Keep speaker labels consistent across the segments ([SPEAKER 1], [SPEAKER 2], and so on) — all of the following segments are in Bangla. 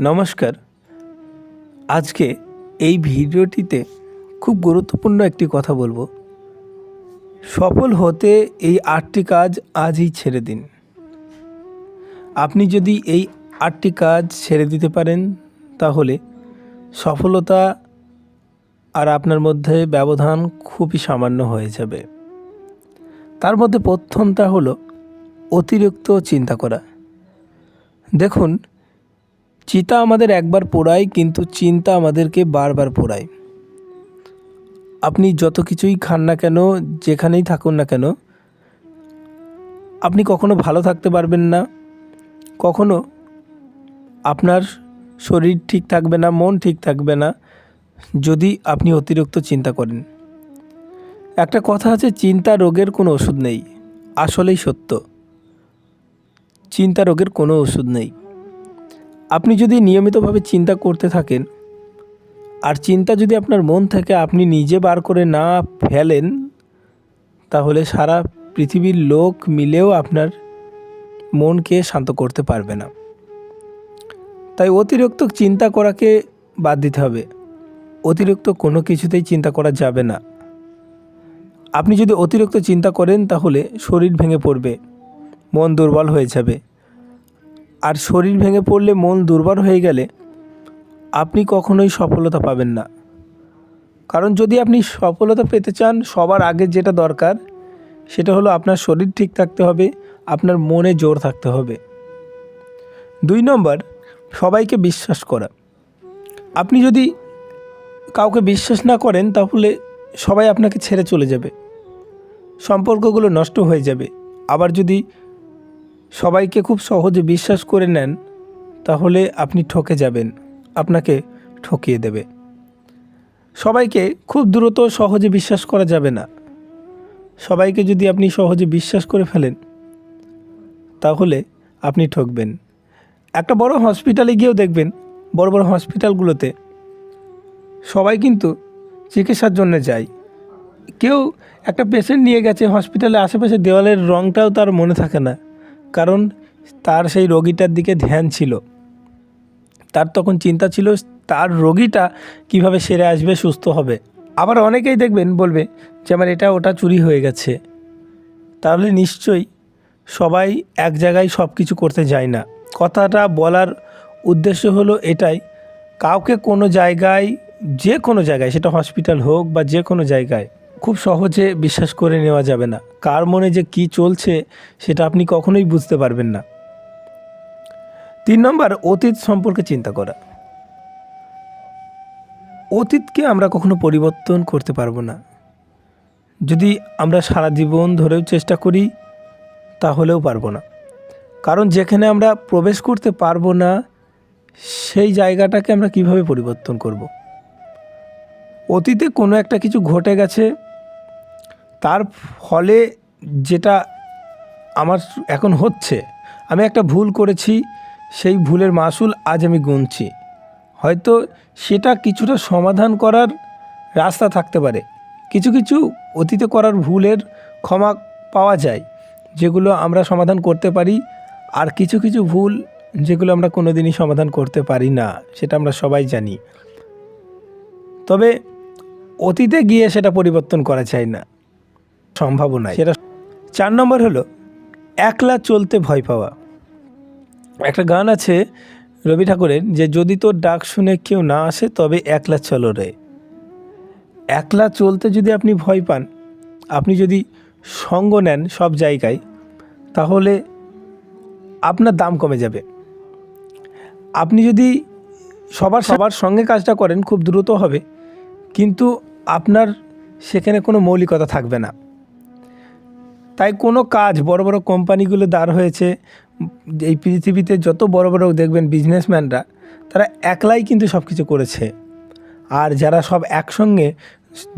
[SPEAKER 1] নমস্কার। আজকে এই ভিডিওটিতে খুব গুরুত্বপূর্ণ একটি কথা বলব। সফল হতে এই আটটি কাজ আজই ছেড়ে দিন। আপনি যদি এই আটটি কাজ ছেড়ে দিতে পারেন, তাহলে সফলতা আর আপনার মধ্যে ব্যবধান খুবই সামান্য হয়ে যাবে। তার মধ্যে প্রথমটা হলো অতিরিক্ত চিন্তা করা। দেখুন চিতা আমাদের একবার পোড়ায়, কিন্তু চিন্তা আমাদেরকে বারবার পোড়ায়। আপনি যত কিছুই খান না কেন, যেখানেই থাকুন না কেন, আপনি কখনো ভালো থাকতে পারবেন না। কখনো আপনার শরীর ঠিক থাকবে না, মন ঠিক থাকবে না, যদি আপনি অতিরিক্ত চিন্তা করেন। একটা কথা আছে, চিন্তা রোগের কোনো ওষুধ নেই। আসলেই সত্য। চিন্তা রোগের কোনো ওষুধ নেই। আপনি যদি নিয়মিতভাবে চিন্তা করতে থাকেন, আর চিন্তা যদি আপনার মন থেকে আপনি নিজে বার করে না ফেলেন, তাহলে সারা পৃথিবীর লোক মিলেও আপনার মনকে শান্ত করতে পারবে না। তাই অতিরিক্ত চিন্তা করাকে বাদ দিতে হবে। অতিরিক্ত কোনো কিছুতেই চিন্তা করা যাবে না। আপনি যদি অতিরিক্ত চিন্তা করেন, তাহলে শরীর ভেঙে পড়বে, মন দুর্বল হয়ে যাবে। আর শরীর ভেঙে পড়লে মন দুর্বল হয়ে গেলে আপনি কখনোই সফলতা পাবেন না। কারণ যদি আপনি সফলতা পেতে চান, সবার আগে যেটা দরকার, সেটা হলো আপনার শরীর ঠিক থাকতে হবে, আপনার মনে জোর থাকতে হবে। দুই নম্বর, সবাইকে বিশ্বাস করা। আপনি যদি কাউকে বিশ্বাস না করেন, তাহলে সবাই আপনাকে ছেড়ে চলে যাবে। সম্পর্কগুলো নষ্ট হয়ে যাবে। আবার যদি সবাইকে খুব সহজে বিশ্বাস করে নেন, তাহলে আপনি ঠকে যাবেন, আপনাকে ঠকিয়ে দেবে। সবাইকে খুব দ্রুত সহজে বিশ্বাস করা যাবে না। সবাইকে যদি আপনি সহজে বিশ্বাস করে ফেলেন, তাহলে আপনি ঠকবেন। একটা বড় হসপিটালে গিয়েও দেখবেন, বড় বড় হসপিটালগুলোতে সবাই কিন্তু চিকিৎসার জন্য যায়। কেউ একটা পেশেন্ট নিয়ে গেছে হসপিটালে আশেপাশে দেওয়ালের রঙটাও তার মনে থাকে না। কারণ তার সেই রোগীটার দিকে ধ্যান ছিল। তার তখন চিন্তা ছিল, তার রোগীটা কীভাবে সেরে আসবে, সুস্থ হবে। আবার অনেকেই দেখবেন, বলবে যে আমার এটা ওটা চুরি হয়ে গেছে। তাহলে নিশ্চয়ই সবাই এক জায়গায় সব কিছু করতে যায় না। কথাটা বলার উদ্দেশ্য হলো এটাই, কাউকে কোনো জায়গায়, যে কোনো জায়গায়, সেটা হসপিটাল হোক বা যে কোনো জায়গায়, খুব সহজে বিশ্বাস করে নেওয়া যাবে না। কার মনে যে কি চলছে সেটা আপনি কখনোই বুঝতে পারবেন না। তিন নম্বর, অতীত সম্পর্কে চিন্তা করা। অতীতকে আমরা কখনো পরিবর্তন করতে পারব না। যদি আমরা সারা জীবন ধরেও চেষ্টা করি, তাহলেও পারব না। কারণ যেখানে আমরা প্রবেশ করতে পারব না, সেই জায়গাটাকে আমরা কীভাবে পরিবর্তন করব। অতীতে কোনো একটা কিছু ঘটে গেছে তার ফলে যেটা আমার এখন হচ্ছে, আমি একটা ভুল করেছি, সেই ভুলের মাসুল আজ আমি গুনছি। হয়তো সেটা কিছুটা সমাধান করার রাস্তা থাকতে পারে। কিছু কিছু অতীতে করার ভুলের ক্ষমা পাওয়া যায়, যেগুলো আমরা সমাধান করতে পারি, আর কিছু কিছু ভুল যেগুলো আমরা কোনো দিনই সমাধান করতে পারি না, সেটা আমরা সবাই জানি। তবে অতীতে গিয়ে সেটা পরিবর্তন করা যায় না। সম্ভাবনা সেটা চার নম্বর হলো একলা চলতে ভয় পাওয়া। একটা গান আছে রবি ঠাকুরের যে যদি তোর ডাক শুনে কেউ না আসে তবে একলা চলো রে। একলা চলতে যদি আপনি ভয় পান আপনি যদি সঙ্গ নেন সব জায়গায় তাহলে আপনার দাম কমে যাবে। আপনি যদি সবার সবার সঙ্গে কাজটা করেন খুব দ্রুত হবে কিন্তু আপনার সেখানে কোনো মৌলিকতা থাকবে না। তাই কোনো কাজ বড় বড় কোম্পানিগুলো দাঁড় হয়েছে। এই পৃথিবীতে যত বড় বড় দেখবেন বিজনেসম্যানরা তারা একলাই কিন্তু সব কিছু করেছে। আর যারা সব একসঙ্গে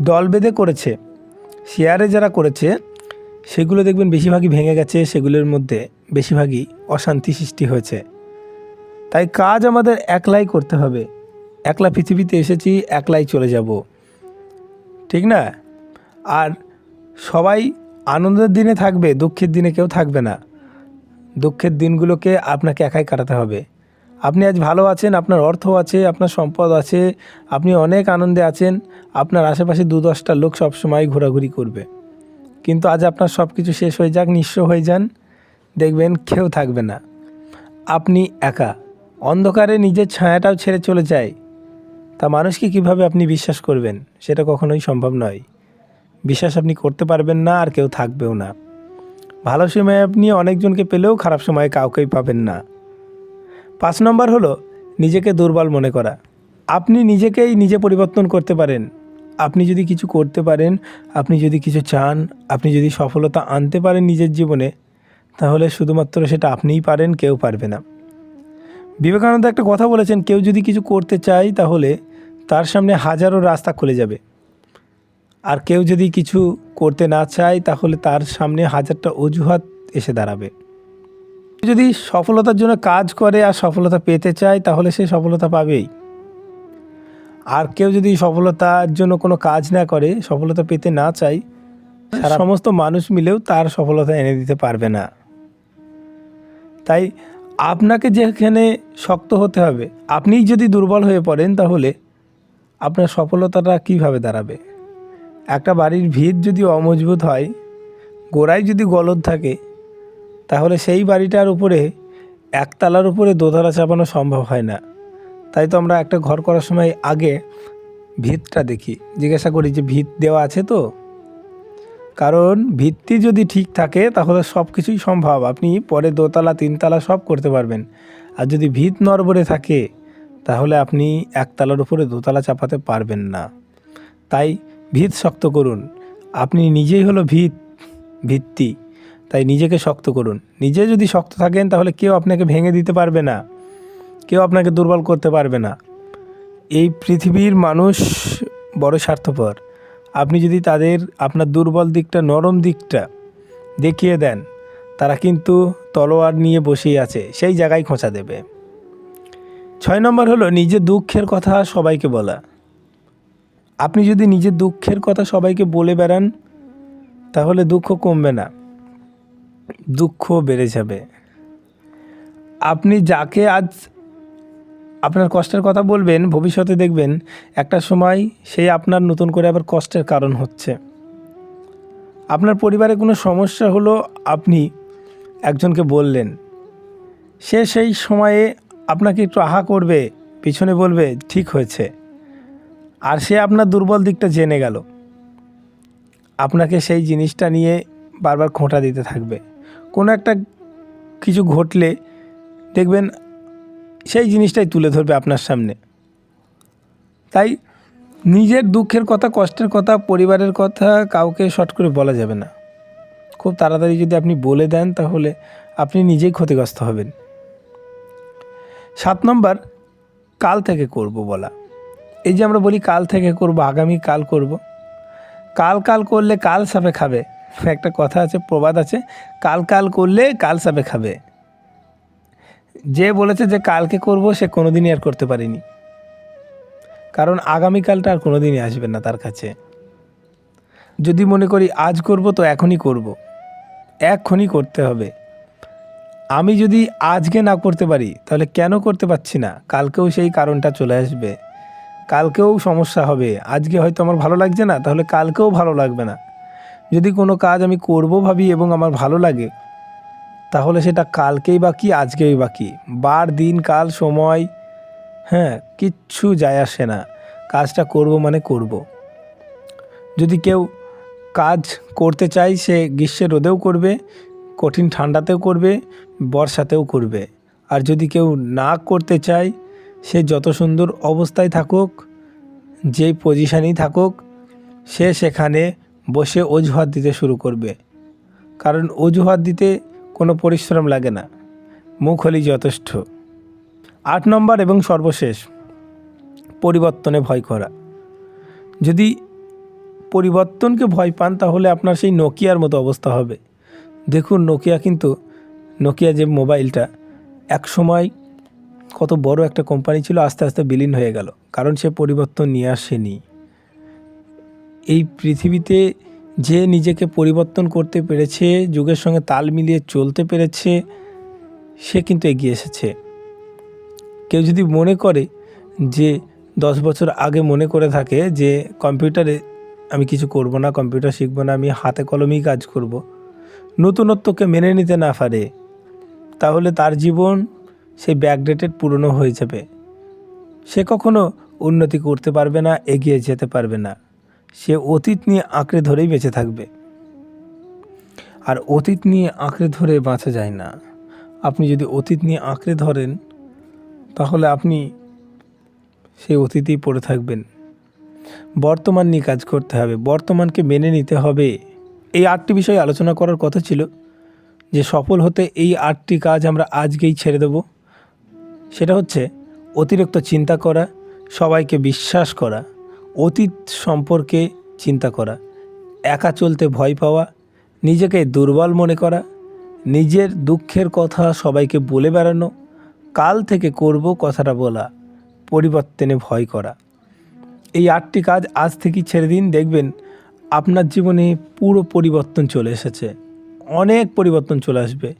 [SPEAKER 1] দল বেঁধে করেছে শেয়ারে যারা করেছে, সেগুলো দেখবেন বেশিরভাগই ভেঙে গেছে, সেগুলোর মধ্যে বেশিরভাগই অশান্তি সৃষ্টি হয়েছে। তাই কাজ আমাদের একলাই করতে হবে। একলা পৃথিবীতে এসেছি, একলাই চলে যাব। ঠিক না? আর সবাই আনন্দের দিনে থাকবে, দুঃখের দিনে কেউ থাকবে না। দুঃখের দিনগুলোকে আপনাকে একাই কাটাতে হবে। আপনি আজ ভালো আছেন, আপনার অর্থ আছে, আপনার সম্পদ আছে, আপনি অনেক আনন্দে আছেন, আপনার আশেপাশে দু দশটা লোক সবসময় ঘোরাঘুরি করবে। কিন্তু আজ আপনার সব কিছু শেষ হয়ে যাক, নিঃস্ব হয়ে যান, দেখবেন কেউ থাকবে না। আপনি একা, অন্ধকারে নিজের ছায়াটাও ছেড়ে চলে যায়। তা মানুষকে কীভাবে আপনি বিশ্বাস করবেন, সেটা কখনোই সম্ভব নয়। বিশ্বাস আপনি করতে পারবেন না আর কেউ থাকবেও না। ভালো সময়ে আপনি অনেকজনকে পেলেও খারাপ সময়ে কাউকেই পাবেন না। পাঁচ নম্বর হলো, নিজেকে দুর্বল মনে করা। আপনি নিজেকেই নিজে পরিবর্তন করতে পারেন। আপনি যদি কিছু করতে পারেন, আপনি যদি কিছু চান, আপনি যদি সফলতা আনতে পারেন নিজের জীবনে, তাহলে শুধুমাত্র সেটা আপনিই পারেন, কেউ পারবে না। বিবেকানন্দ একটা কথা বলেছেন, কেউ যদি কিছু করতে চায় তাহলে তার সামনে হাজারো রাস্তা খুলে যাবে। আর কেউ যদি কিছু করতে না চায় তাহলে তার সামনে হাজারটা অজুহাত এসে দাঁড়াবে। যদি সফলতার জন্য কাজ করে আর সফলতা পেতে চায় তাহলে সে সফলতা পাবেই। আর কেউ যদি সফলতার জন্য কোনো কাজ না করে সফলতা পেতে না চায় সমস্ত মানুষ মিলেও তার সফলতা এনে দিতে পারবে না। তাই আপনাকে যেখানে শক্ত হতে হবে আপনিই যদি দুর্বল হয়ে পড়েন তাহলে আপনার সফলতাটা কীভাবে দাঁড়াবে? একটা বাড়ির ভিত যদি অমজবুত হয়, গোড়ায় যদি গলদ থাকে, তাহলে সেই বাড়িটার উপরে একতলার উপরে দোতলা চাপানো সম্ভব হয় না। তাই তো আমরা একটা ঘর করার সময় আগে ভিতটা দেখি। জিজ্ঞাসা করি যে ভিত দেওয়া আছে তো? কারণ ভিত্তি যদি ঠিক থাকে, তাহলে সব কিছুই সম্ভব। আপনি পরে দোতলা, তিনতলা সব করতে পারবেন। আর যদি ভিত নড়বড়ে থাকে, তাহলে আপনি একতলার উপরে দোতলা চাপাতে পারবেন না। তাই ভিত শক্ত করুন। আপনি নিজেই হলো ভিত, ভিত্তি। তাই নিজেকে শক্ত করুন। নিজে যদি শক্ত থাকেন, তাহলে কেউ আপনাকে ভেঙে দিতে পারবে না। কেউ আপনাকে দুর্বল করতে পারবে না। এই পৃথিবীর মানুষ বড় স্বার্থপর। আপনি যদি তাদের আপনার দুর্বল দিকটা, নরম দিকটা দেখিয়ে দেন, তারা কিন্তু তলোয়ার নিয়ে বসেই আছে, সেই জায়গায় খোঁচা দেবে। ছয় নম্বর হলো নিজের দুঃখের কথা সবাইকে বলা। আপনি যদি নিজের দুঃখের কথা সবাইকে বলে বেড়ান, তাহলে দুঃখ কমবে না। দুঃখ বেড়ে যাবে। আপনি যাকে আজ আপনার কষ্টের কথা বলবেন, ভবিষ্যতে দেখবেন একটা সময় সেই আপনার নতুন করে আবার কষ্টের কারণ হচ্ছে। আপনার পরিবারে কোনো সমস্যা হলো আপনি একজনকে বললেন। সে সেই সময়ে আপনাকে একটু আহা করবে, পিছনে বলবে, ঠিক হয়েছে। আর সে আপনার দুর্বল দিকটা জেনে গেল। আপনাকে সেই জিনিসটা নিয়ে বারবার খোঁটা দিতে থাকবে। কোনো একটা কিছু ঘটলে দেখবেন সেই জিনিসটাই তুলে ধরবে আপনার সামনে। তাই নিজের দুঃখের কথা, কষ্টের কথা, পরিবারের কথা কাউকে শর্ট করে বলা যাবে না। খুব তাড়াতাড়ি যদি আপনি বলে দেন তাহলে আপনি নিজেই ক্ষতিগ্রস্ত হবেন। সাত নম্বর, কাল থেকে করব বলা। এই যে আমরা বলি কাল থেকে করব, আগামী কাল করব। কাল কাল করলে কাল সাপে খাবে। একটা কথা আছে, প্রবাদ আছে, কাল কাল করলে কাল সাপে খাবে। যে বলেছে যে কালকে করব, সে কোনোদিনই আর করতে পারেনি। কারণ আগামীকালটা আর কোনোদিনই আসবে না তার কাছে। যদি মনে করি আজ করব, তো এখনই করব। এক্ষুনি করতে হবে। আমি যদি আজকে না করতে পারি, তাহলে কেন করতে পারছি না? কালকেও সেই কারণটা চলে আসবে। কালকেও সমস্যা হবে। আজকে হয়তো আমার ভালো লাগছে না, তাহলে কালকেও ভালো লাগবে না। যদি কোনো কাজ আমি করব ভাবি এবং আমার ভালো লাগে, তাহলে সেটা কালকেই বা কি, আজকেই বা কি। বার দিন, কাল, সময় হ্যাঁ কিচ্ছু যায় আসে না। কাজটা করব মানে করব। যদি কেউ কাজ করতে চায়, সে গ্রীষ্মের রোদেও করবে, কঠিন ঠান্ডাতেও করবে, বর্ষাতেও করবে। আর যদি কেউ না করতে চায় সে যত সুন্দর অবস্থায় থাকুক, যেই পজিশানেই থাকুক, সে সেখানে বসে অজুহাত দিতে শুরু করবে। কারণ অজুহাত দিতে কোনো পরিশ্রম লাগে না। মুখ হলেই যথেষ্ট। আট নম্বর এবং সর্বশেষ, পরিবর্তনে ভয় করা। যদি পরিবর্তনকে ভয় পান, তাহলে আপনার সেই নোকিয়ার মতো অবস্থা হবে। দেখুন নোকিয়া কিন্তু নোকিয়া যে মোবাইলটা এক সময় কত বড় একটা কোম্পানি ছিল, আস্তে আস্তে বিলীন হয়ে গেল। কারণ সে পরিবর্তন নিয়ে আসেনি। এই পৃথিবীতে যে নিজেকে পরিবর্তন করতে পেরেছে, যুগের সঙ্গে তাল মিলিয়ে চলতে পেরেছে, সে কিন্তু এগিয়ে এসেছে। কেউ যদি মনে করে যে দশ বছর আগে মনে করে থাকে যে, কম্পিউটারে আমি কিছু করব না, কম্পিউটার শিখব না, আমি হাতে কলমেই কাজ করব। নতুনত্বকে মেনে নিতে না পারে। তাহলে তার জীবন সেই ব্যাকডেটেড পুরনো হয়ে যাবে। সে কখনো উন্নতি করতে পারবে না, এগিয়ে যেতে পারবে না। সে অতীত নিয়ে আঁকড়ে ধরেই বেঁচে থাকবে। আর অতীত নিয়ে আঁকড়ে ধরে বাঁচা যায় না। আপনি যদি অতীত নিয়ে আঁকড়ে ধরেন, তাহলে আপনি সেই অতীতেই পড়ে থাকবেন। বর্তমান নিয়ে কাজ করতে হবে, বর্তমানকে মেনে নিতে হবে। এই আটটি বিষয়ে আলোচনা করার কথা ছিল যে সফল হতে এই আটটি কাজ আমরা আজকেই ছেড়ে দেব। সেটা হচ্ছে অতিরিক্ত চিন্তা করা, সবাইকে বিশ্বাস করা, অতীত সম্পর্কে চিন্তা করা, একা চলতে ভয় পাওয়া, নিজেকে দুর্বল মনে করা, নিজের দুঃখের কথা সবাইকে বলে বেড়ানো, কাল থেকে করব কথাটা বলা, পরিবর্তনে ভয় করা। এই আটটি কাজ আজ থেকেই ছেড়ে দিন, দেখবেন আপনার জীবনে পুরো পরিবর্তন চলে এসেছে। অনেক পরিবর্তন চলে আসবে।